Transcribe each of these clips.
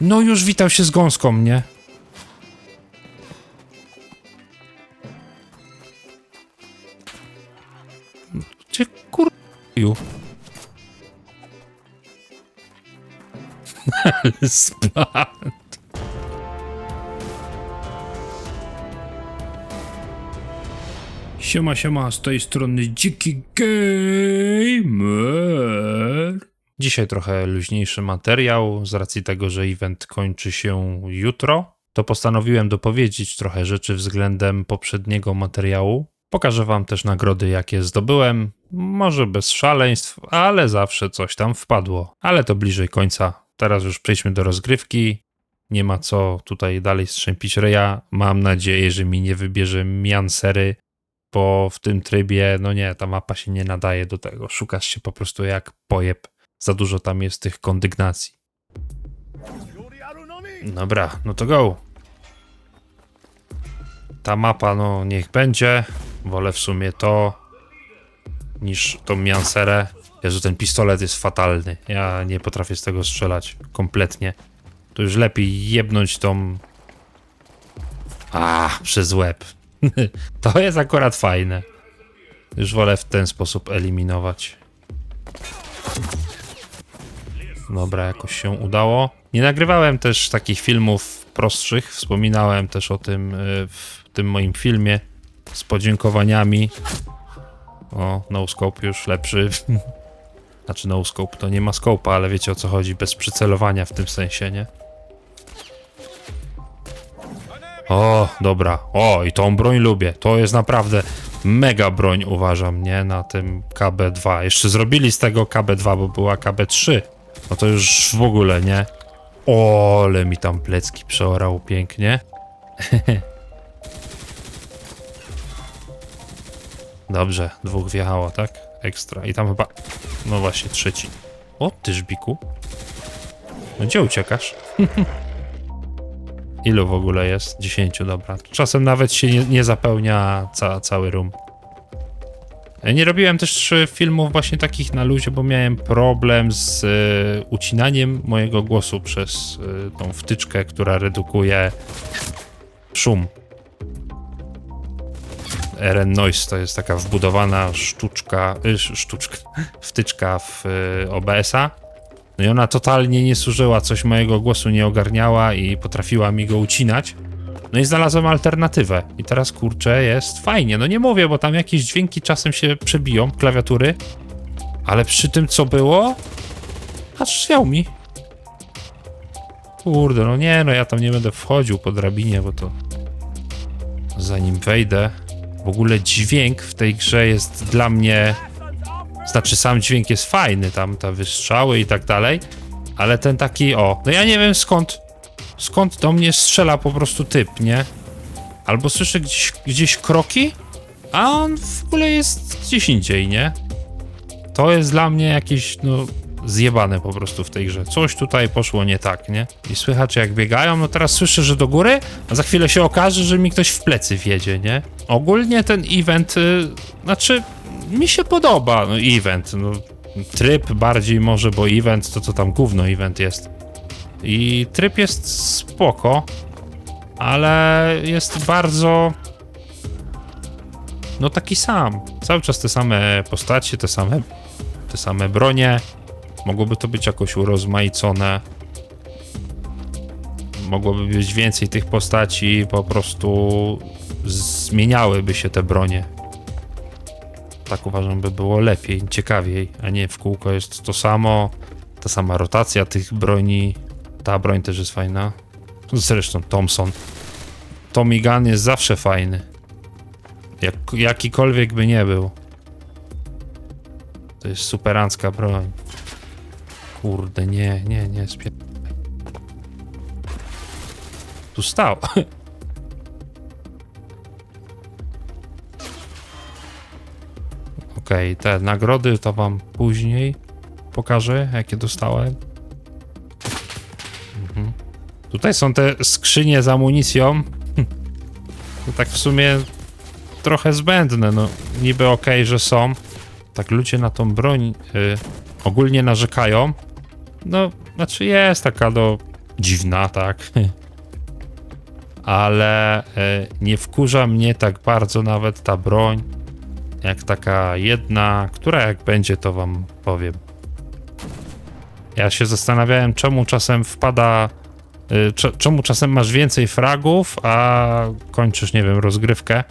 No już witał się z gąską, nie? Cię kurju. Ale. Siema, siema, z tej strony Dziki Gamer. Dzisiaj trochę luźniejszy materiał, z racji tego, że event kończy się jutro, to postanowiłem dopowiedzieć trochę rzeczy względem poprzedniego materiału. Pokażę wam też nagrody, jakie zdobyłem, może bez szaleństw, ale zawsze coś tam wpadło. Ale to bliżej końca. Teraz już przejdźmy do rozgrywki. Nie ma co tutaj dalej strzępić reja. Mam nadzieję, że mi nie wybierze Miansery, bo w tym trybie, no nie, ta mapa się nie nadaje do tego. Szukasz się po prostu jak pojeb. Za dużo tam jest tych kondygnacji. Dobra, no to go. Ta mapa, no niech będzie. Wolę w sumie to niż tą Mianserę. Jezu, ten pistolet jest fatalny. Ja nie potrafię z tego strzelać kompletnie. To już lepiej jebnąć tą... A, przez łeb. to jest akurat fajne. Już wolę w ten sposób eliminować. Dobra, jakoś się udało. Nie nagrywałem też takich filmów prostszych. Wspominałem też o tym y, w tym moim filmie z podziękowaniami. O, no scope już lepszy. Znaczy no scope to nie ma scope'a, ale wiecie o co chodzi, bez przycelowania w tym sensie, nie? O, dobra. O, i tą broń lubię. To jest naprawdę mega broń, uważam, nie? Na tym KB2. Jeszcze zrobili z tego KB2, bo była KB3. No to już w ogóle, nie? O, ale mi tam plecki przeorał pięknie. Dobrze, dwóch wjechało, tak? Ekstra. I tam chyba... No właśnie, trzeci. O, ty żbiku. No gdzie uciekasz? Ilu w ogóle jest? 10, dobra. Czasem nawet się nie, nie zapełnia ca, cały room. Nie robiłem też e, filmów właśnie takich na luzie, bo miałem problem z e, ucinaniem mojego głosu przez e, tą wtyczkę, która redukuje szum. RN Noise to jest taka wbudowana sztuczka, y, sz- sztuczka, wtyczka w y, OBS-a. No i ona totalnie nie służyła, coś mojego głosu nie ogarniała i potrafiła mi go ucinać. No i znalazłem alternatywę. I teraz kurczę, jest fajnie. No nie mówię, bo tam jakieś dźwięki czasem się przebiją, klawiatury. Ale przy tym co było? Patrz, mi. Kurde, no nie, no ja tam nie będę wchodził po drabinie, bo to zanim wejdę. W ogóle dźwięk w tej grze jest dla mnie. Znaczy, sam dźwięk jest fajny, tam te wystrzały i tak dalej, ale ten taki, o, no ja nie wiem skąd, skąd do mnie strzela po prostu typ, nie? Albo słyszę gdzieś, gdzieś kroki, a on w ogóle jest gdzieś indziej, nie? To jest dla mnie jakieś, no, zjebane po prostu w tej grze. Coś tutaj poszło nie tak, nie? I słychać jak biegają, no teraz słyszę, że do góry, a za chwilę się okaże, że mi ktoś w plecy wiedzie, nie? Ogólnie ten event, y, znaczy, mi się podoba, no event, no, tryb bardziej może, bo event to co tam gówno event jest. I tryb jest spoko, ale jest bardzo no taki sam. Cały czas te same postacie, te same te same bronie. Mogłoby to być jakoś urozmaicone. Mogłoby być więcej tych postaci, po prostu zmieniałyby się te bronie. Tak uważam, by było lepiej, ciekawiej, a nie w kółko jest to samo. Ta sama rotacja tych broni. Ta broń też jest fajna. Zresztą Thompson. Tommy Gun jest zawsze fajny. Jak, jakikolwiek by nie był. To jest superancka broń. Kurde, nie, nie, nie, spie... Tu stał. Okej, te nagrody to wam później pokażę, jakie dostałem. Tutaj są te skrzynie z amunicją. To tak w sumie trochę zbędne, no niby okej, że są. Tak ludzie na tą broń y, ogólnie narzekają. No, znaczy jest taka do dziwna, tak. Ale e, nie wkurza mnie tak bardzo nawet ta broń, jak taka jedna, która jak będzie, to wam powiem. Ja się zastanawiałem, czemu czasem wpada. Y, cze- Czemu czasem masz więcej fragów, a kończysz, nie wiem, rozgrywkę.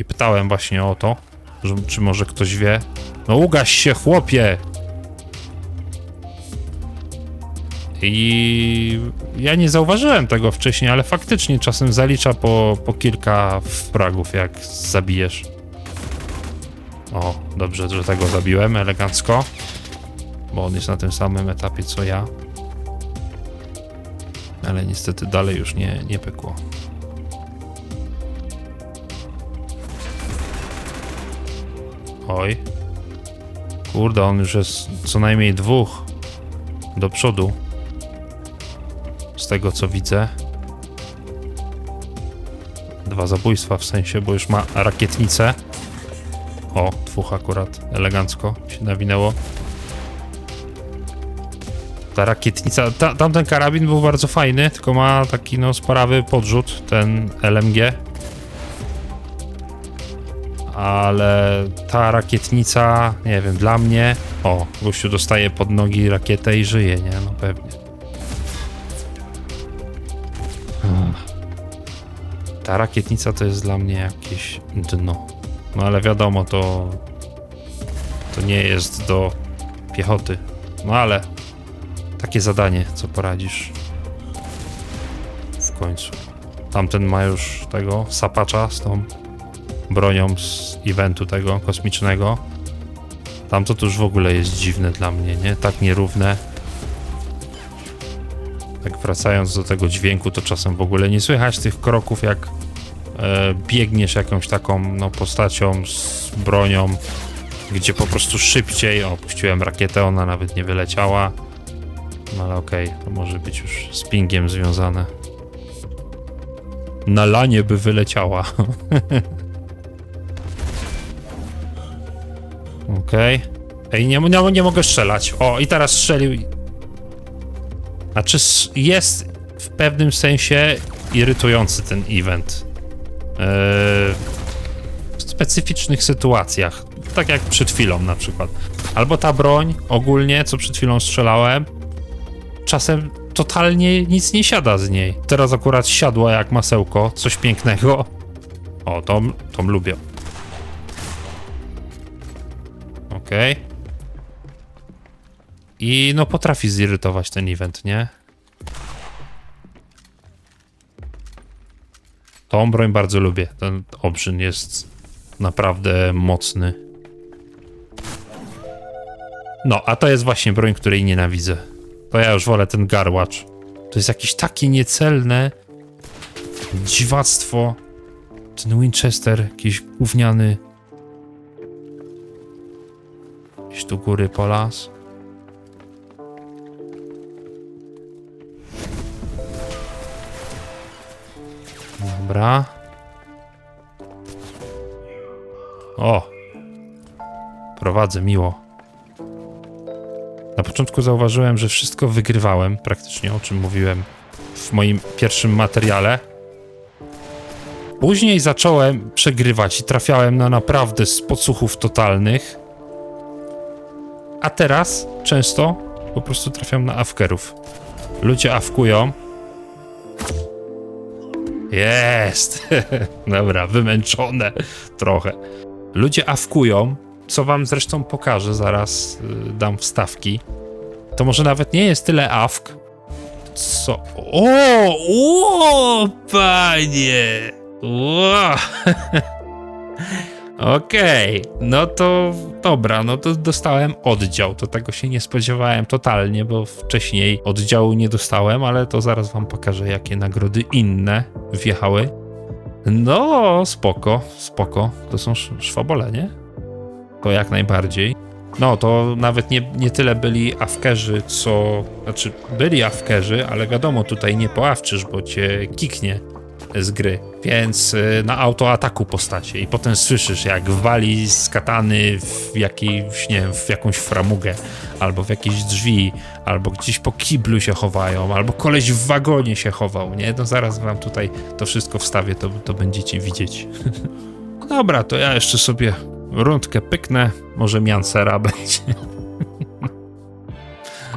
I pytałem właśnie o to, że, czy może ktoś wie. No ugaś się, chłopie! I ja nie zauważyłem tego wcześniej, ale faktycznie czasem zalicza po, po kilka fragów, jak zabijesz. O, dobrze, że tego zabiłem elegancko. Bo on jest na tym samym etapie co ja. Ale niestety dalej już nie, nie pykło. Oj. Kurde, on już jest co najmniej dwóch do przodu. Z tego co widzę. Dwa zabójstwa w sensie, bo już ma rakietnicę. O, dwóch akurat elegancko się nawinęło. Ta rakietnica, ta, tamten karabin był bardzo fajny, tylko ma taki no sprawy podrzut, ten LMG. Ale ta rakietnica, nie wiem, dla mnie... O, gościu dostaje pod nogi rakietę i żyje, nie? No pewnie. Ta rakietnica to jest dla mnie jakieś dno. No ale wiadomo, to. To nie jest do piechoty. No ale. Takie zadanie, co poradzisz. W końcu. Tamten ma już tego sapacza z tą bronią z eventu tego kosmicznego. Tamto to już w ogóle jest dziwne dla mnie, nie? Tak nierówne. Tak wracając do tego dźwięku, to czasem w ogóle nie słychać tych kroków, jak e, biegniesz jakąś taką no, postacią z bronią, gdzie po prostu szybciej, o, puściłem rakietę, ona nawet nie wyleciała. No ale okej, to może być już z pingiem związane. Na lanie by wyleciała. Okej. Ej, nie, nie, nie mogę strzelać. O, i teraz strzelił. Znaczy, s- jest w pewnym sensie irytujący ten event. Eee, w specyficznych sytuacjach. Tak jak przed chwilą na przykład. Albo ta broń ogólnie, co przed chwilą strzelałem, czasem totalnie nic nie siada z niej. Teraz akurat siadła jak masełko, coś pięknego. O, tą, tą lubię. Okej. I no potrafi zirytować ten event, nie? Tą broń bardzo lubię. Ten obrzyn jest naprawdę mocny. No, a to jest właśnie broń, której nienawidzę. To ja już wolę ten garłacz. To jest jakieś takie niecelne dziwactwo. Ten Winchester, jakiś gówniany. Gdzieś tu góry po las. Dobra. O! Prowadzę miło. Początku zauważyłem, że wszystko wygrywałem, praktycznie o czym mówiłem w moim pierwszym materiale. Później zacząłem przegrywać i trafiałem na naprawdę z podsłuchów totalnych. A teraz często po prostu trafiam na awkerów. Ludzie awkują. Jest! Dobra, wymęczone trochę. Ludzie awkują, co wam zresztą pokażę, zaraz y, dam wstawki. To może nawet nie jest tyle awk, co... O! O, panie! Okej, no to dobra, no to dostałem oddział. To tego się nie spodziewałem totalnie, bo wcześniej oddziału nie dostałem, ale to zaraz wam pokażę, jakie nagrody inne wjechały. No, spoko, spoko. To są sz- szwabole, nie? To jak najbardziej. No, to nawet nie, nie tyle byli awkerzy, co... Znaczy, byli awkerzy, ale wiadomo, tutaj nie poawczysz, bo cię kiknie z gry, więc y, na autoataku postacie i potem słyszysz jak wali z katany w jakiejś, nie wiem, w jakąś framugę, albo w jakieś drzwi, albo gdzieś po kiblu się chowają, albo koleś w wagonie się chował, nie? No zaraz wam tutaj to wszystko wstawię, to, to będziecie widzieć. Dobra, to ja jeszcze sobie rundkę pyknę, może Miansera będzie.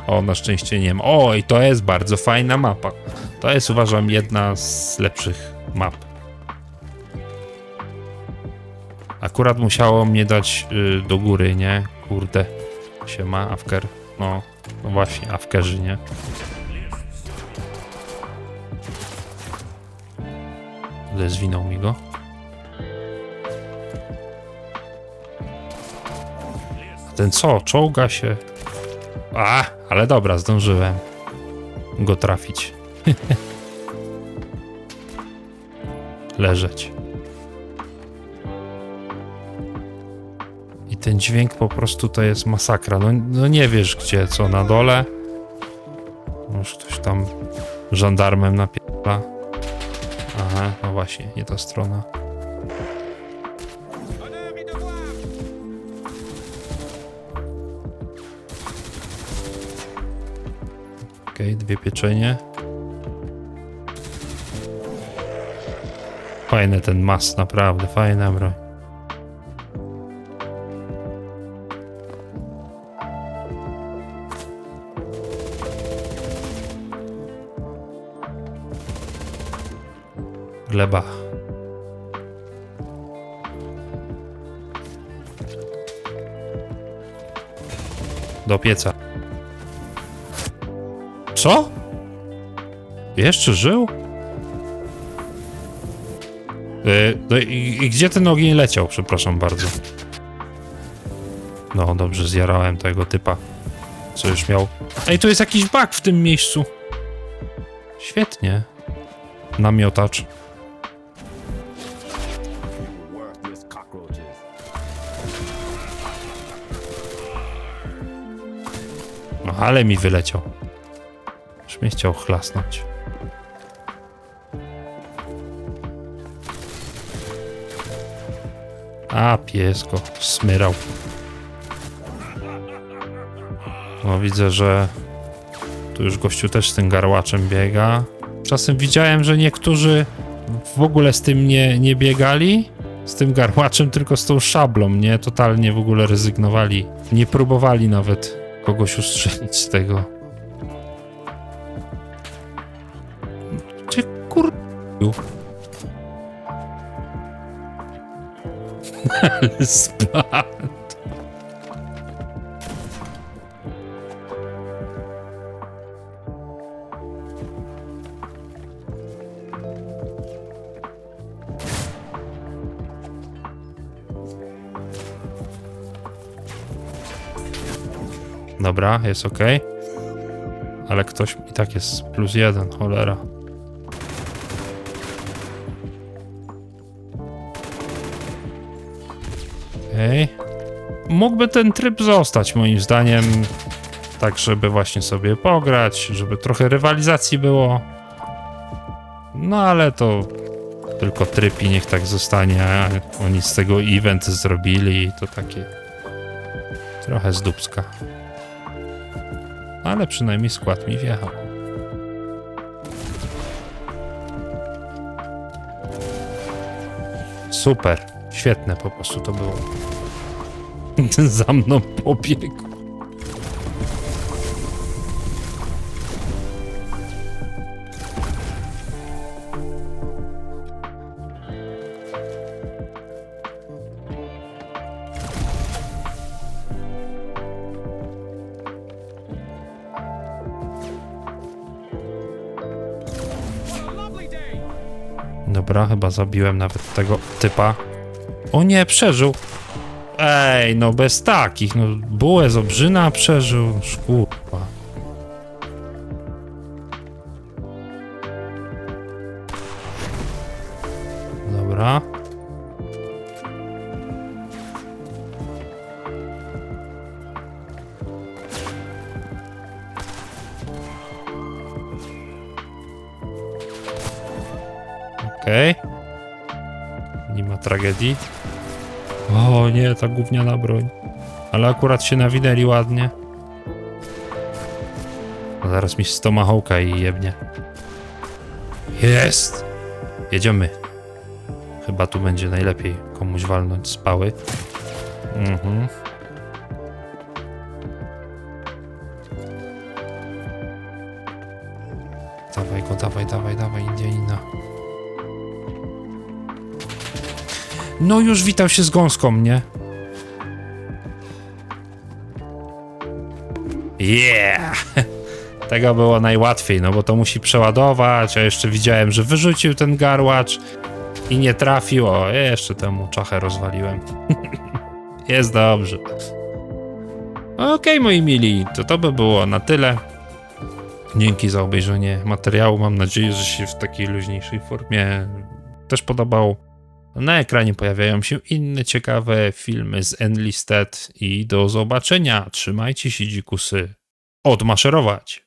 O, na szczęście nie ma. O, i to jest bardzo fajna mapa. To jest, uważam, jedna z lepszych map. Akurat musiało mnie dać y, do góry, nie? Kurde. Się ma, Afker. No, no właśnie, Afkerzy, nie? Zwinął mi go. Ten co? Czołga się. A, ale dobra, zdążyłem go trafić. Leżeć. I ten dźwięk po prostu to jest masakra. No, no nie wiesz gdzie, co na dole. Już ktoś tam żandarmem napiera. Aha, no właśnie, nie ta strona. Okej, dwie pieczenie. Fajny ten mas, naprawdę, fajna broń. Gleba. Do pieca. Co? Jeszcze żył? Yy, no i, i gdzie ten ogień leciał? Przepraszam bardzo. No dobrze, zjarałem tego typa. Co już miał. Ej, tu jest jakiś bug w tym miejscu. Świetnie. Namiotacz. No ale mi wyleciał. Mnie chciał chlasnąć. A, piesko, smyrał. No widzę, że tu już gościu też z tym garłaczem biega. Czasem widziałem, że niektórzy w ogóle z tym nie, nie biegali, z tym garłaczem, tylko z tą szablą, nie? Totalnie w ogóle rezygnowali. Nie próbowali nawet kogoś ustrzelić z tego. Kur... Ale spadł. Dobra, jest ok. Ale ktoś i tak jest plus jeden, cholera. Mógłby ten tryb zostać, moim zdaniem. Tak, żeby właśnie sobie pograć, żeby trochę rywalizacji było. No ale to tylko tryb i niech tak zostanie. Oni z tego event zrobili i to takie trochę z dupska. Ale przynajmniej skład mi wjechał. Super. Świetne po prostu to było. Za mną pobiegł. Dobra, chyba zabiłem nawet tego typa. O nie, przeżył. Ej, no bez takich, no bułę z obrzyna przeżył, szkurwa. Dobra. Okej. Nie ma tragedii. Nie, ta gówniana broń. Ale akurat się nawinęli ładnie. No zaraz mi z tomahawka i jebnie. Jest! Jedziemy. Chyba tu będzie najlepiej komuś walnąć z pały. Mhm. Dawaj go, dawaj, dawaj, dawaj, Indianina. No już witał się z gąską, nie? Yeah! Tego było najłatwiej, no bo to musi przeładować, a jeszcze widziałem, że wyrzucił ten garłacz i nie trafił. O, jeszcze temu czachę rozwaliłem. Jest dobrze. Okej, moi mili, to to by było na tyle. Dzięki za obejrzenie materiału. Mam nadzieję, że się w takiej luźniejszej formie też podobał. Na ekranie pojawiają się inne ciekawe filmy z Enlisted i do zobaczenia. Trzymajcie się dzikusy. Odmaszerować!